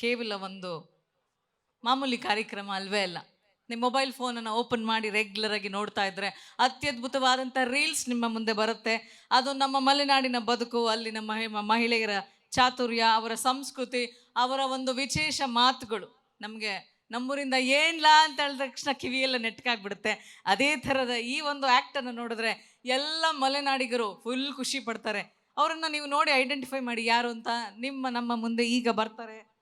ಕೇವಲ ಒಂದು ಮಾಮೂಲಿ ಕಾರ್ಯಕ್ರಮ ಅಲ್ವೇ ಅಲ್ಲ. ನಿಮ್ಮ ಮೊಬೈಲ್ ಫೋನನ್ನು ಓಪನ್ ಮಾಡಿ ರೆಗ್ಯುಲರ್ ಆಗಿ ನೋಡ್ತಾ ಇದ್ದರೆ ಅತ್ಯದ್ಭುತವಾದಂಥ ರೀಲ್ಸ್ ನಿಮ್ಮ ಮುಂದೆ ಬರುತ್ತೆ. ಅದು ನಮ್ಮ ಮಲೆನಾಡಿನ ಬದುಕು ಅಲ್ಲಿನ ಮಹಿ, ಮಹಿಳೆಯರ ಚಾತುರ್ಯ, ಅವರ ಸಂಸ್ಕೃತಿ, ಅವರ ಒಂದು ವಿಶೇಷ ಮಾತುಗಳು. ನಮಗೆ ನಮ್ಮೂರಿಂದ ಏನಿಲ್ಲ ಅಂತ ಹೇಳಿದ ತಕ್ಷಣ ಕಿವಿಯೆಲ್ಲ ನೆಟ್ಕಾಗ್ಬಿಡುತ್ತೆ. ಅದೇ ಥರದ ಈ ಒಂದು ಆ್ಯಕ್ಟನ್ನು ನೋಡಿದ್ರೆ ಎಲ್ಲ ಮಲೆನಾಡಿಗರು ಫುಲ್ ಖುಷಿ ಪಡ್ತಾರೆ. ಅವರನ್ನು ನೀವು ನೋಡಿ ಐಡೆಂಟಿಫೈ ಮಾಡಿ ಯಾರು ಅಂತ ನಿಮ್ಮ ನಮ್ಮ ಮುಂದೆ ಈಗ ಬರ್ತಾರೆ.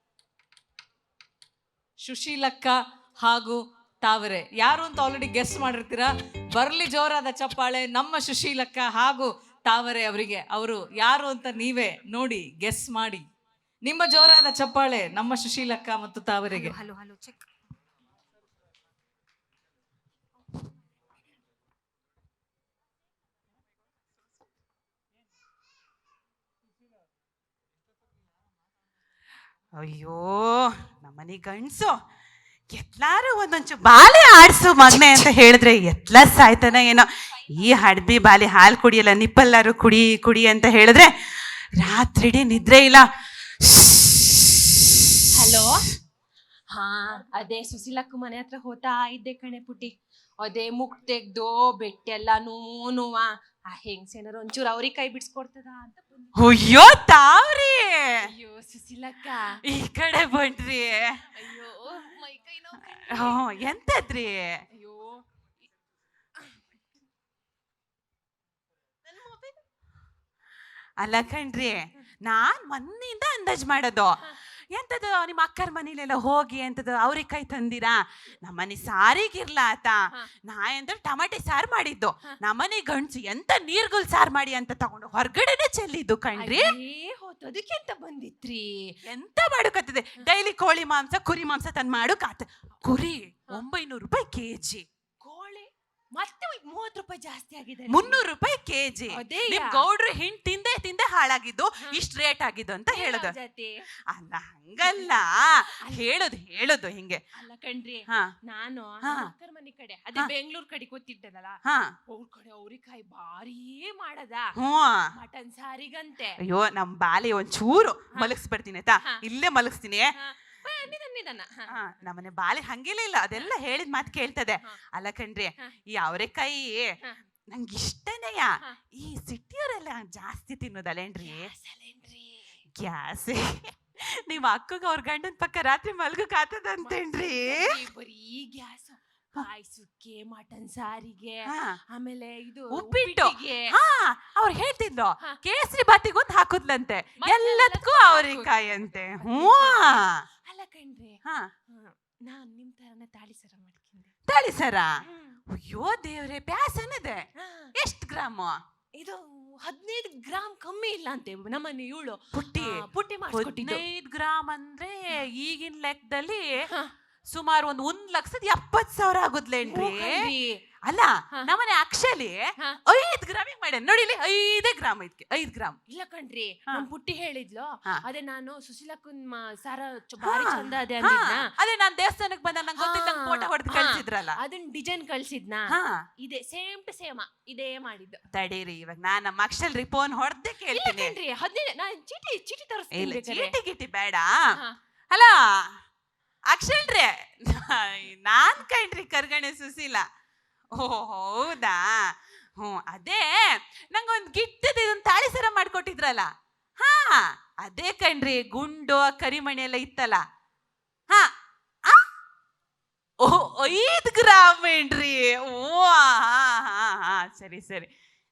ಸುಶೀಲಕ್ಕ ಹಾಗೂ ತಾವರೆ. ಯಾರು ಅಂತ ಆಲ್ರೆಡಿ ಗೆಸ್ ಮಾಡಿರ್ತೀರಾ? ಬರ್ಲಿ ಜೋರಾದ ಚಪ್ಪಾಳೆ ನಮ್ಮ ಸುಶೀಲಕ್ಕ ಹಾಗೂ ತಾವರೆ ಅವರಿಗೆ. ಅವರು ಯಾರು ಅಂತ ನೀವೇ ನೋಡಿ ಗೆಸ್ ಮಾಡಿ. ನಿಮ್ಮ ಜೋರಾದ ಚಪ್ಪಾಳೆ ನಮ್ಮ ಸುಶೀಲಕ್ಕ ಮತ್ತು ತಾವರೆಗೆ. ಹಲೋ ಹಲೋ ಚೆಕ್ ಅಯ್ಯೋ ನಮ್ಮನೆ ಗಂಡ್ಸು ಎತ್ಲಾರು ಒಂದೊಂಚು ಬಾಲೆ ಆಡ್ಸು ಮಗ್ನೆ ಅಂತ ಹೇಳಿದ್ರೆ ಎತ್ಲ ಸಾಯ್ತಾನ ಏನೋ. ಈ ಹಡ್ಬಿ ಬಾಲಿ ಹಾಲು ಕುಡಿಯಲ್ಲ ನಿಪ್ಪಲ್ಲಾರು ಕುಡಿ ಕುಡಿ ಅಂತ ಹೇಳಿದ್ರೆ ರಾತ್ರಿಡಿ ನಿದ್ರೆ ಇಲ್ಲ. ಹಲೋ? ಹಾ ಅದೇ ಸುಶೀಲಕ್ಕ ಮನೆ ಹತ್ರ ಹೋತಾ ಇದ್ದೆ ಕಣೆ ಪುಟ್ಟಿ. ಅದೇ ಮುಕ್ ತೆಗ್ದು ಬೆಟ್ಟೆಲ್ಲ ನೋ ನೋವ ಆ ಹೆಂಗ್ಸೇನಾರು ಒಂಚೂರು ಅವ್ರಿಗೆ ಕೈ ಬಿಡ್ಸ್ಕೊಡ್ತದ ಅಂತ ಅಯ್ಯೋ ತಾವ್ರಿ! ಸುಶೀಲಕ್ಕ ಈ ಕಡೆ ಬನ್ರಿ ಅಯ್ಯೋ ಮೈ ಕೈ ನೋವು ಕಣೆ. ಹ್ಞೂ ಎಂತದ್ರಿ? ಅಯ್ಯೋ. ಅಲ್ಲ ಕಣ್ರಿ ನಾನ್ ಮೊನ್ನೆಯಿಂದ ಅಂದಾಜ್ ಮಾಡೋದು. ಎಂತದು ನಿಮ್ಮ ಅಕ್ಕರ ಮನೇಲೆಲ್ಲ ಹೋಗಿ ಎಂತದು ಅವ್ರಿಗೆ ಕೈ ತಂದಿರಾ? ನಮ್ಮನೆ ಸಾರಿಗಿರ್ಲ ಆತ. ನಾ ಎಂದ್ರೆ ಟಮಾಟೆ ಸಾರು ಮಾಡಿದ್ದು. ನಮ್ಮನೆ ಗಂಡ್ಸು ಎಂತ ನೀರ್ಗುಲ್ ಸಾರು ಮಾಡಿ ಅಂತ ತಗೊಂಡು ಹೊರಗಡೆನೆ ಚೆಲ್ಲಿದ್ದು ಕಣ್ರಿ. ಅಯ್ಯೇ ಹೋತ್ ಅದಕ್ಕೆ ಅಂತ ಬಂದಿತ್ರಿ ಎಂತ ಮಾಡಕತ್ತದೆ? ಡೈಲಿ ಕೋಳಿ ಮಾಂಸ ಕುರಿ ಮಾಂಸ ತಂದ್ ಮಾಡು ಕಾತ ಕುರಿ ಒಂಬೈನೂರು ರೂಪಾಯಿ ಕೆಜಿ. ಕೋಳಿ? ಮತ್ತೆ ಮೂವತ್ತು ರೂಪಾಯಿ ಜಾಸ್ತಿ ಆಗಿದೆ ಮುನ್ನೂರು ರೂಪಾಯಿ ಕೆಜಿ. ಅದೇ ನಿಮ್. ಗೌಡ್ರು ಹಿಂಡ್ ತಿಂದೆ ಹಾಳಾಗಿದ್ದು ಇಷ್ಟ್ ರೇಟ್ ಆಗಿದ್ದು ಅಂತ ಹೇಳುದು. ಜಾತಿ ಅಲ್ಲ ಹಂಗಲ್ಲ. ಹೇಳುದು ಹೇಳುದು ಹಿಂಗೆ. ಅಲ್ಲ ಕಣ್ರಿ ಹಾ. ನಾನು ಹಾ. ಅಕ್ಕರ ಮನೆ ಕಡೆ ಅದೇ. ಬೆಂಗಳೂರು ಕಡೆ ಹಾ. ಅವ್ರ ಕಡೆ ಅವ್ರಿಕಾಯಿ ಭಾರಿ ಮಾಡದ. ಹ್ಞೂ. ಮಟನ್ ಸಾರಿಗಂತೆ. ಅಯ್ಯೋ ನಮ್ ಬಾಲೆ ಒಂಚೂರು ಮಲಗಿಸ್ಬಿಡ್ತೀನಿ ಆಯ್ತಾ. ಇಲ್ಲೇ ಮಲಗಿಸ್ತೀನಿ. ಹಾ. ಬಾ, ನಿಧಾನ ನಿಧಾನ. ಹಾ. ಹಾ ನಮ್ಮನೆ ಬಾಲಿ ಹಂಗಿಲ್ಲ ಇಲ್ಲ ಅದೆಲ್ಲ ಹೇಳಿದ ಮಾತು ಕೇಳ್ತದೆ. ಅಲ್ಲ ಕಣ್ರಿ ಈ ಅವರೆಕಾಯಿ. ನಂಗೆ ಇಷ್ಟನೇಯ ಈ ಸಿಟಿಯವರೆಲ್ಲ ಜಾಸ್ತಿ ತಿನ್ನೋದಲ್ಲೇನ್ರಿ ಗ್ಯಾಸ್. ನಿಮ್ಮ ಅಕ್ಕಗ ಅವ್ರ ಗಂಡನ ಪಕ್ಕ ರಾತ್ರಿ ಮಲ್ಗಕ್ ಆತದಂತೇನ್ರಿ ಬರೀ- ಗ್ಯಾಸ್. ಕಾಯಿ ಸುಕ್ಕೆ ಮಟನ್ ಸಾರಿಗೆ ಆಮೇಲೆ ಇದು ಉಪ್ಪಿಟ್ಟು. ಹಾ ಅವ್ರು ಹೇಳ್ತಿದ್ಲು. ಹಾ. ಕೇಸರಿ ಬಾತಿಗೊಂದು ಹಾಕುದ್ಲಂತೆ. ಎಲ್ಲದಕ್ಕೂ ಅವ್ರಿಕಾಯಿ ಅಂತೆ ಹ್ಞೂ ಅಲ್ಲ ಕಣ್ರಿ ಹಾ. ನಾನ್ ನಿಮ್ ತರನೇ ತಾಳಿ ಸರ ಮಾಡ್ತೀನಿ. ತಾಳಿ ಸರ? ಅಯ್ಯೋ ದೇವ್ರೆ ಪ್ಯಾಸನದೆ. ಇದೆ ಎಷ್ಟ್ ಗ್ರಾಮು? ಇದು ಹದಿನೈದು ಗ್ರಾಮ್ ಕಮ್ಮಿ ಇಲ್ಲ ಅಂತೆ ನಮ್ಮನೆ ಇವಳು. ಪುಟ್ಟಿ. ಪುಟ್ಟಿ ಮಾಡಿ ಹದಿನೈದು ಗ್ರಾಮ್ ಅಂದ್ರೆ ಈಗಿನ ಲೆಕ್ಕದಲ್ಲಿ. ಸುಮಾರು ಒಂದು ಒಂದ್ ಲಕ್ಷದ ಎಪ್ಪತ್ ಸಾವಿರ ಆಗುದ್ಲೇನ್ರಿ. ಅಲ್ಲ. ನಮ್ಮನೆ ಅಕ್ಷಲಿ ಐದ್ ಗ್ರಾಮಿಗೆ ಮಾಡ್ಯಾನ. ನೋಡಿಲಿ ಐದೇ ಗ್ರಾಮ್ ಐದ್ಕೆ ಐದ್ ಗ್ರಾಮ್. ಇಲ್ಲ ಕಣ್ರಿ. ನಮ್ ಪುಟ್ಟಿ ಹೇಳಿದ್ಲು. ಅದೇ ನಾನು ಸುಶೀಲಕ್ಕನ್ ಕುನ್ ಸಾರ ಭಾರಿ ಚಂದ ಅದೇ ಅದೇ ನಾನ್ ದೇವಸ್ಥಾನಕ್ಕೆ ಬಂದ ನಂಗೆ ಗೊತ್ತಿಲ್ಲ. ಫೋಟೋ ಹೊಡೆದು. ಕಳ್ಸಿದ್ರಲ್ಲ. ಅದನ್ನ ಡಿಸೈನ್ ಕಳ್ಸಿದ್ನ? ಇದೆ ಸೇಮ್ ಟು ಸೇಮ್ ಇದೇ ಮಾಡಿದ್ದು. ತಡೀರಿ ಇವಾಗ ನಾನು ನಮ್ಮ ಅಕ್ಷಲ್ರಿ ಫೋನ್ ಹೊಡೆದೇ ಕೇಳ್ತೀನಿ. ಹದಿನೈದು ನಾನ್ ಚೀಟಿ ಚೀಟಿ ತರಿಸ್ತೀನಿ. ಚೀಟಿ ಗಿಟಿ ಬೇಡ. ಹಾ. ಅಕ್ಷಲ್ರಿ ನಾನ್ ಕಣ್ರಿ ಕರ್ಗಣೆ ಸುಶೀಲ. ಓ, ಹೌದಾ? ಹ್ಞೂ, ಅದೇ ನಂಗೊಂದು ಗಿಟ್ಟದ ಇದೊಂದು ತಾಳಿ ಸರ ಮಾಡ್ಕೊಟ್ಟಿದ್ರಲ್ಲ. ಹಾ, ಅದೇ ಕಣ್ರಿ ಗುಂಡು, ಕರಿಮಣಿ ಎಲ್ಲ ಇತ್ತಲ್ಲ. ಹಾ? ಓ, ಐದು ಗ್ರಾಮ್ ಏನ್ರಿ? ಓ ಹಾ ಹಾ, ಸರಿ ಸರಿ.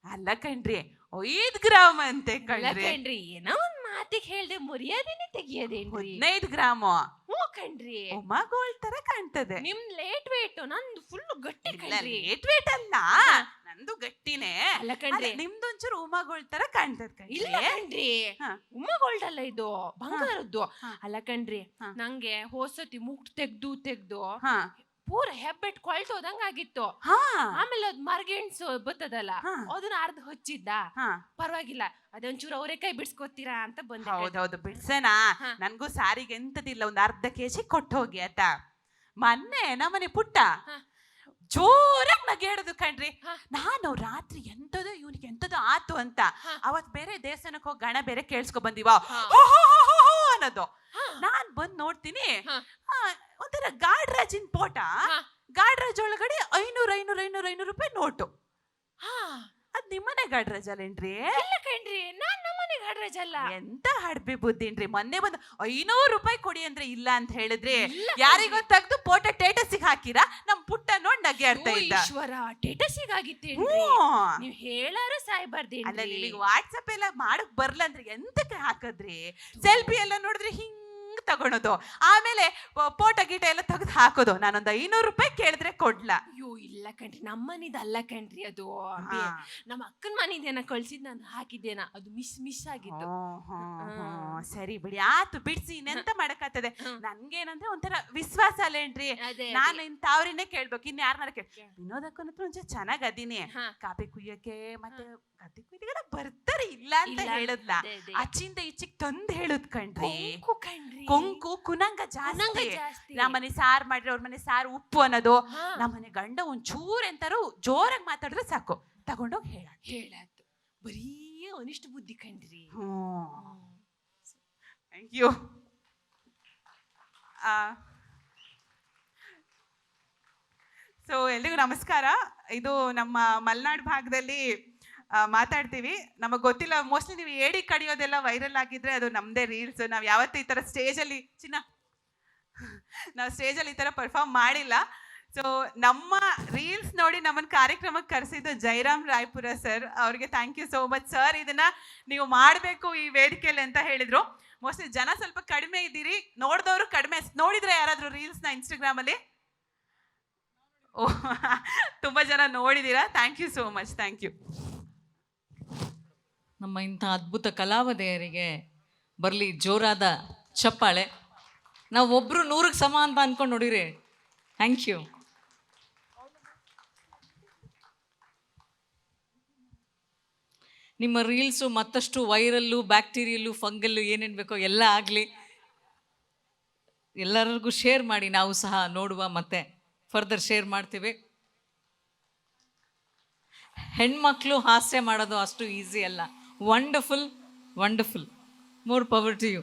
ಅಲ್ಲ ಕಣ್ರಿ ಐದ್ ಗ್ರಾಮ್ ಅಂತೆ ಕಣ್ರಿ. ಕಣ್ರಿ ಏನೋ ಒಂದ್ ಮಾತಿಗೆ ಹೇಳ್ದೆ ಮರ್ಯಾದೆನೆ ತೆಗಿಯೋದೇನ್ರಿ? ಹದಿನೈದು ಗ್ರಾಮ. ಹ್ಞೂ ಕಣ್ರಿ. ಮಗೋಳ್ ತರ ಕಾಣ್ತದೆ. ನಿಮ್ ಲೇಟ್ ವೇಟ್ ನಂದು ಫುಲ್ ಗಟ್ಟಿ ಕಣ್ರಿ. ಲೇಟ್ ವೇಟ್ ಅಲ್ಲ ನಂದು ಗಟ್ಟಿನೇ. ಅಲ್ಲ ಕಣ್ರಿ. ನಿಮ್ದೊಂಚೂರು ಉಮಾಗೋಳ್ ತರ ಕಾಣ್ತದೆ ಇಲ್ಲ ಕಣ್ರಿ. ಕಣ್ರಿ ಹಾ. ಗೋಲ್ಡ್ ಅಲ್ಲ ಇದು ಬಂಗಾರದ್ದು. ಹಾ. ಅಲ್ಲ ಕಣ್ರಿ ಹಾ. ನಂಗೆ ಹೋಸತಿ ಮುಗ್ ತೆಗ್ದು ತೆಗ್ದು ಹಾ. ಪೂರ ಹೆಬ್ಬೆಟ್ ಕೊಳ್ತೋದಂಗ ಆಗಿತ್ತು ಹಾ ಆಮೇಲೆ ಅದ್ ಮರ್ಗೆಣ್ಸು ಬತ್ತದಲ್ಲ ಹಾ. ಅದನ್ನ ಅರ್ಧ ಹಚ್ಚಿದ್ದ ಹಾ ಪರವಾಗಿಲ್ಲ ಅದೊಂಚೂರು ಅವರೆಕಾಯಿ ಬಿಡ್ಸ್ಕೊತೀರಾ ಅಂತ ಬಂದೆ. ಹೌದೌದು ಬಿಡ್ಸೇನ ಹಾ. ನನ್ಗೂ ಸಾರಿಗೆ ಎಂತದಿಲ್ಲ ಒಂದ್ ಅರ್ಧ ಕೆಜಿ ಕೊಟ್ಟು ಹೋಗಿ ಆಯ್ತಾ ಮೊನ್ನೆ ನಮ್ಮನೆ ಪುಟ್ಟ ಹಾ. ಜೋರಾಗಿ ನಗೇಡದು ಕಣ್ರಿ ಹಾ. ನಾನು ರಾತ್ರಿ ಎಂತದೋ ಇವನಿಗೆ ಎಂತದೋ ಹೌದು ಆತು ಅಂತ ಹಾ. ಅವತ್ ಬೇರೆ ದೇವಸ್ಥಾನಕ್ಕೆ ಹೋಗಿ ಗಣ ಬೇರೆ ಕೇಳಿಸ್ಕೊ ಬಂದಿವ ಹಾ. ಅನ್ನೋದು ಹಾ. ನಾನ್ ಬಂದ್ ನೋಡ್ತೀನಿ ಹಾ. ಆ, ಒಂಥರ ಗಾಡ್ರಾಜಿನ ಪೋಟ. ಗಾಡ್ರಾಜ್ ಒಳಗಡೆ ಐನೂರು ಐನೂರು ಐನೂರು ಐನೂರು ರೂಪಾಯಿ ನೋಟು. ಅದ್ ನಿಮ್ಮನೆ ಗಾಡ್ರಾಜ್ ಅಲ್ಲೇನ್ರಿ ಇಲ್ಲ ಕಣ್ರಿ ನಾನ್ ನಮ್ಮನೆ ಗಾಡ್ರಾಜ್ ಅಲ್ಲ. ಎಂತ ಹಡ್ಬಿ ಬುದ್ಧಿನ್ರಿ ಮೊನ್ನೆ ಬಂದು ಐನೂರು ರೂಪಾಯಿ ಕೊಡಿ ಅಂದ್ರೆ ಇಲ್ಲ ಅಂತ ಹೇಳಿದ್ರಿ ಯಾರಿಗೋ ತೆಗ್ದು ಪೋಟ ಟೇಟಸ್ಗೆ ಹಾಕಿರಾ? ನಮ್ ಪುಟ್ಟ ನೋಡ್ ನಗೆ ಅರ್ಥ ಇಲ್ಲ ಇದ್ದ ಈಶ್ವರ ಟೇಟಸ್ಗೆ ಆಗಿತ್ತೇನ್ರಿ ನೀವು ಹೇಳಾರು ಅಲ್ಲ ನಿಮಗೆ ವಾಟ್ಸಪ್ ಎಲ್ಲ ಮಾಡಕ್ ಬರ್ಲ ಅಂದ್ರೆ ಎಂತಕ್ಕೆ ಹಾಕದ್ರಿ? ಸೆಲ್ಫಿ ಎಲ್ಲ ನೋಡಿದ್ರೆ ಹಿಂಗ್ ತಗೊಳೋದು. ಆಮೇಲೆ ಪೋಟ ಗೀಟ ಎಲ್ಲ ತೆಗೆದು ಹಾಕೋದು. ನಾನೊಂದು ಐನೂರು ರೂಪಾಯಿ ಕೇಳಿದ್ರೆ ಕೊಡ್ಲಾ. ಇಲ್ಲ ಕಣ್ರಿ ನಮ್ಮನಿದ ಅಲ್ಲ ಕಣ್ರಿ ಅದು. ಹಾ. ನಮ್ಮ ಅಕ್ಕನ ಮನಿದೇನ ಕಳ್ಸಿದ್ ನಾನು ಹಾಕಿದ್ದೇನ ಅದು ಮಿಸ್ ಮಿಸ್ ಆಗಿತ್ತು. ಸರಿ ಬಿಡಿ ಆತು ಬಿಡ್ಸಿ ಇನ್ನೆಂತ ಮಾಡಕ್ಕಾಗ್ತದೆ? ಹ್ಮ್. ನನ್ಗೇನಂದ್ರೆ ಒಂಥರ ವಿಶ್ವಾಸ ಅಲ್ಲೇನ್ರಿ ಅದೇ ನಾನು ಇಂತ ಅವ್ರನ್ನೇ ಕೇಳ್ಬೇಕು ಇನ್ ಯಾರನ್ನಾರ ಕೇಳ ಹತ್ರ ಒಂಚೂರು ಚೆನ್ನಾಗ್ ಅದೀನಿ. ಹಾ. ಕಾಪಿ ಕುಯ್ಯಕ್ಕೆ ಮತ್ತೆ ಗದ್ದೆ ಬರ್ತಾರೆ ಇಲ್ಲ ಅಂತ ಇಲ್ಲ, ಹೇಳದ್ಲ. ಅದೇ, ಅದೇ. ಅಚ್ಚಿಂದ ಈಚಿಗ್ ತಂದ್ ಹೇಳುದ್ ಕಣ್ರಿ. ಕೊಂಕು ಕಣ್ರಿ. ಕೊಂಕು ಕುನಂಗ ಜಾಸ್ತಿ. ಜಾಸ್ತಿ. ನಮ್ಮನೆ ಸಾರ್ ಮಾಡ್ರಿ ಅವ್ರ ಮನೆ ಸಾರ್ ಉಪ್ಪು ಅನ್ನೋದು ಹಾ. ನಮ್ಮನೆ ಗಂಡ ಒಂಚೂರ್ ಎಂತಾರು ಜೋರಾಗಿ ಮಾತಾಡಿದ್ರೆ ಸಾಕು. ತಗೊಂಡೋಗಿ ಹೇಳ ಹೇಳಾತು ಬರೀ ಒಂದಿಷ್ಟು ಬುದ್ಧಿ ಕಂಡ್ರಿ. ಥ್ಯಾಂಕ್ ಯು ಸೊ ಎಲ್ರಿಗೂ ನಮಸ್ಕಾರ. ಇದು ನಮ್ಮ ಮಲೆನಾಡು ಭಾಗದಲ್ಲಿ ಮಾತಾಡ್ತೀವಿ. ನಮಗೆ ಗೊತ್ತಿಲ್ಲ ಮೋಸ್ಟ್ಲಿ ನೀವು ಏಡಿ ಕಡಿಯೋದೆಲ್ಲ ವೈರಲ್ ಆಗಿದ್ರೆ ಅದು ನಮ್ಮದೇ ರೀಲ್ಸ್ ನಾವು ಯಾವತ್ತೂ ಈ ಥರ ಸ್ಟೇಜಲ್ಲಿ ಚಿನ್ನ ನಾವು ಸ್ಟೇಜಲ್ಲಿ ಈ ಥರ ಪರ್ಫಾರ್ಮ್ ಮಾಡಿಲ್ಲ. ಸೊ ನಮ್ಮ ರೀಲ್ಸ್ ನೋಡಿ ನಮ್ಮನ್ನು ಕಾರ್ಯಕ್ರಮಕ್ಕೆ ಕರೆಸಿದ್ದು ಜೈರಾಮ್ ರಾಯ್ಪುರ ಸರ್ ಅವ್ರಿಗೆ thank you so much sir ಇದನ್ನ ನೀವು ಮಾಡಬೇಕು ಈ ವೇದಿಕೆಯಲ್ಲಿ ಅಂತ ಹೇಳಿದ್ರು. ಮೋಸ್ಟ್ಲಿ ಜನ ಸ್ವಲ್ಪ ಕಡಿಮೆ ಇದ್ದೀರಿ. ನೋಡಿದವರು ಕಡಿಮೆ. ನೋಡಿದ್ರೆ ಯಾರಾದರೂ ರೀಲ್ಸ್ನ ಇನ್ಸ್ಟಾಗ್ರಾಮಲ್ಲಿ ಓ, ತುಂಬ ಜನ ನೋಡಿದ್ದೀರಾ thank you so much thank you ನಮ್ಮ ಇಂಥ ಅದ್ಭುತ ಕಲಾವಧೆಯರಿಗೆ ಬರಲಿ ಜೋರಾದ ಚಪ್ಪಾಳೆ. ನಾವು ಒಬ್ಬರು ನೂರಕ್ಕೆ ಸಮ ಅಂತ ಅನ್ಕೊಂಡು ನೋಡಿರಿ. ಥ್ಯಾಂಕ್ ಯು ನಿಮ್ಮ ರೀಲ್ಸು ಮತ್ತಷ್ಟು ವೈರಲ್ಲು, ಬ್ಯಾಕ್ಟೀರಿಯಲ್ಲು, ಫಂಗಲ್ಲು ಏನೇನು ಬೇಕೋ ಎಲ್ಲ ಆಗಲಿ. ಎಲ್ಲರಿಗೂ ಶೇರ್ ಮಾಡಿ, ನಾವು ಸಹ ನೋಡುವ ಮತ್ತೆ ಫರ್ದರ್ ಶೇರ್ ಮಾಡ್ತೀವಿ. ಹೆಣ್ಮಕ್ಳು ಹಾಸ್ಯ ಮಾಡೋದು ಅಷ್ಟು ಈಸಿ ಅಲ್ಲ. Wonderful wonderful more power to you